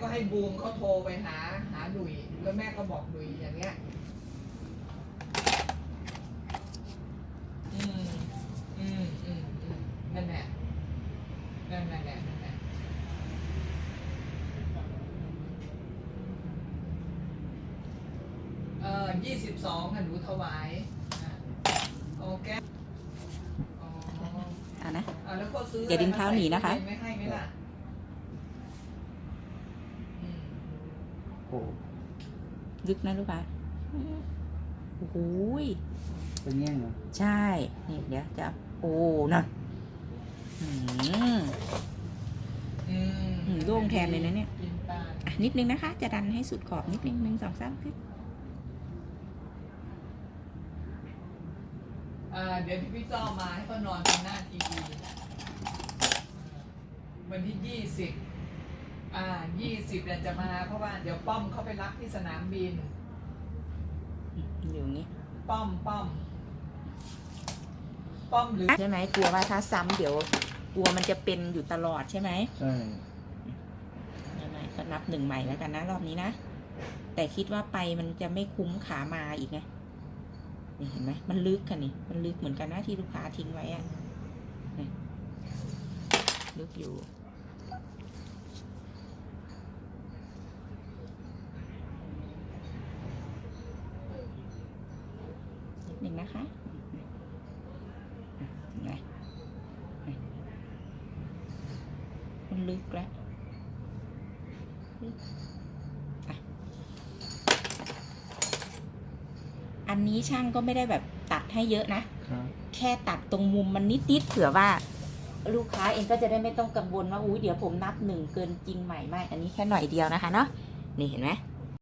ก็ให้บูมเขาโทรไปหาหาดุยแล้วแม่ก็บอกดุยอย่างเงี้ยอืมอืมอืมอืมนั่นแหละนั่นแหละนั่นแหละเอ่อยี่สิบสองหนูถวายอะโอเคอ๋ออะนะ อะแล้วก็ซื้ออย่าดึงเท้าหนีนะคะ ไม่ให้ไหมล่ะอืม โอ้ลึกนะลูกค้าโอ้โหยเป็นแง่งเหรอ ใช่ นี่เดี๋ยวจะโอ้นะอืมอืมอืมโล่งแทนเลยนะเนี่ยกินปลาอะนิดนึงนะคะ จะดันให้สุดขอบนิดนึงหนึ่งสองสามขึ้นเอ่อเดี๋ยวพี่จ้อมาให้เขานอนตรงหน้าทีวีวันที่ยี่สิบ อ่ายี่สิบเนี่ยจะมาเพราะว่าเดี๋ยวป้อมเขาไปรับที่สนามบิน อยู่อย่างนี้ป้อมป้อม ป้อมหรือใช่ไหมกลัวว่าถ้าซ้ำเดี๋ยวกลัวมันจะเป็นอยู่ตลอดใช่ไหมใช่ ไม่ไม่ก็นับหนึ่งใหม่แล้วกันนะรอบนี้นะ แต่คิดว่าไปมันจะไม่คุ้มขามาอีกไงนี่เห็นไหมมันลึกกันนี่มันลึกเหมือนกันนะที่ลูกค้าทิ้งไว้อะนี่ลึกอยู่ นิด หนึ่งนะคะเห็นไหมมันลึกแล้วลึกอะอันนี้ช่างก็ไม่ได้แบบตัดให้เยอะนะครับแค่ตัดตรงมุมมันนิดๆเผื่อว่า ลูกค้าเองก็จะได้ไม่ต้องกังวลว่าอุ้ยเดี๋ยวผมนับหนึ่งเกินจริงใหม่ไม่ อันนี้แค่หน่อยเดียวนะคะเนาะ นี่เห็นไหม